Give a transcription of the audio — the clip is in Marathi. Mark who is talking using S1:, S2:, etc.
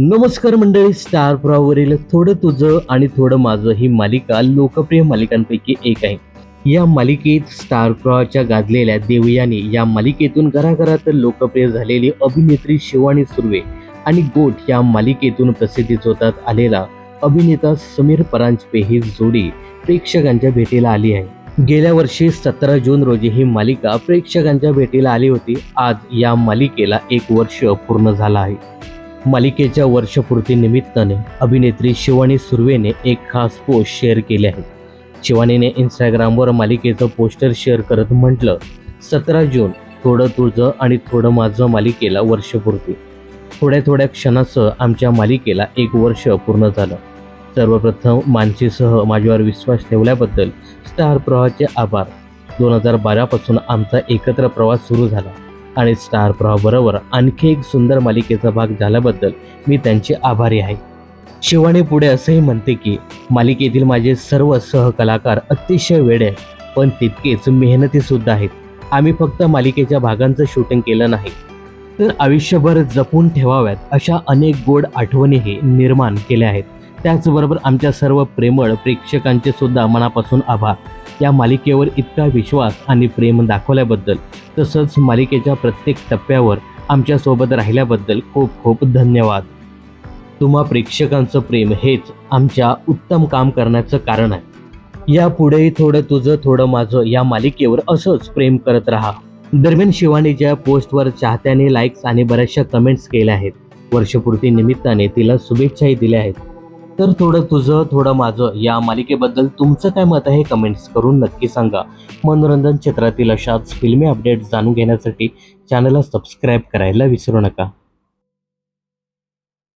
S1: नमस्कार मंडळी स्टार प्रवाहवरील थोडं तुझं आणि थोडं माझं ही मालिका लोकप्रिय मालिकांपैकी एक आहे. या मालिकेत स्टार प्रवाहाच्या गाजलेल्या देवयानी या मालिकेतून घराघरात लोकप्रिय झालेली अभिनेत्री शिवानी सुर्वे आणि गोट या मालिकेतून प्रसिद्धीच होतात आलेला अभिनेता समीर परांजपे ही जोडी प्रेक्षकांच्या भेटीला आली आहे. गेल्या वर्षी सतरा जून रोजी ही मालिका प्रेक्षकांच्या भेटीला आली होती. आज या मालिकेला एक वर्ष पूर्ण झालं आहे. मालिकेच्या वर्षपूर्ती निमित्ताने अभिनेत्री शिवानी सुर्वेने एक खास पोस्ट शेअर केले आहे. शिवानीने इंस्टाग्रामवर मालिकेचं पोस्टर शेअर करत म्हटलं सतरा जून थोडं तुझं आणि थोडं माझं मालिकेला वर्षपूर्ती. थोड्या थोड्या क्षणासह आमच्या मालिकेला एक वर्ष पूर्ण झालं. सर्वप्रथम मानसीसह माझ्यावर विश्वास ठेवल्याबद्दल स्टार प्रवाहाचे आभार. दोन हजार बारापासून आमचा एकत्र प्रवास सुरू झाला. आणि स्टार प्रॉबरोबर आणखी एक सुंदर मालिकेचा भाग झाल्याबद्दल मी त्यांचे आभारी आहे. शिवाने पुढे असंही म्हणते की मालिकेतील माझे सर्व सहकलाकार अतिशय वेडे आहेत पण तितकेच मेहनतीसुद्धा आहेत. आम्ही फक्त मालिकेच्या भागांचं शूटिंग केलं नाही. तर आयुष्यभर जपून ठेवाव्यात अशा अनेक गोड आठवणीही निर्माण केल्या आहेत. त्याचबरोबर आमच्या सर्व प्रेमळ प्रेक्षकांचे सुद्धा मनापासून आभार. या मालिकेवर इतका विश्वास आणि प्रेम दाखवल्याबद्दल तसंच मालिकेच्या प्रत्येक टप्प्यावर आमच्यासोबत राहिल्याबद्दल खूप खूप धन्यवाद. तुम्हा प्रेक्षकांचं प्रेम हेच आमच्या उत्तम काम करण्याचं कारण आहे. यापुढेही थोडं तुझं थोडं माझं या मालिकेवर असंच प्रेम करत राहा. दरम्यान शिवानीच्या पोस्टवर चाहत्याने लाईक्स आणि बऱ्याचशा कमेंट्स केल्या आहेत वर्षपूर्ती निमित्ताने तिला शुभेच्छाही दिल्या आहेत. तर थोडं तुझं थोडं माझं या मालिकेबद्दल तुमचं काय मत आहे कमेंट्स करून नक्की सांगा. मनोरंजन क्षेत्रातील अशाच फिल्मी अपडेट्स जाणून घेण्यासाठी चॅनलला सबस्क्राईब करायला विसरू नका.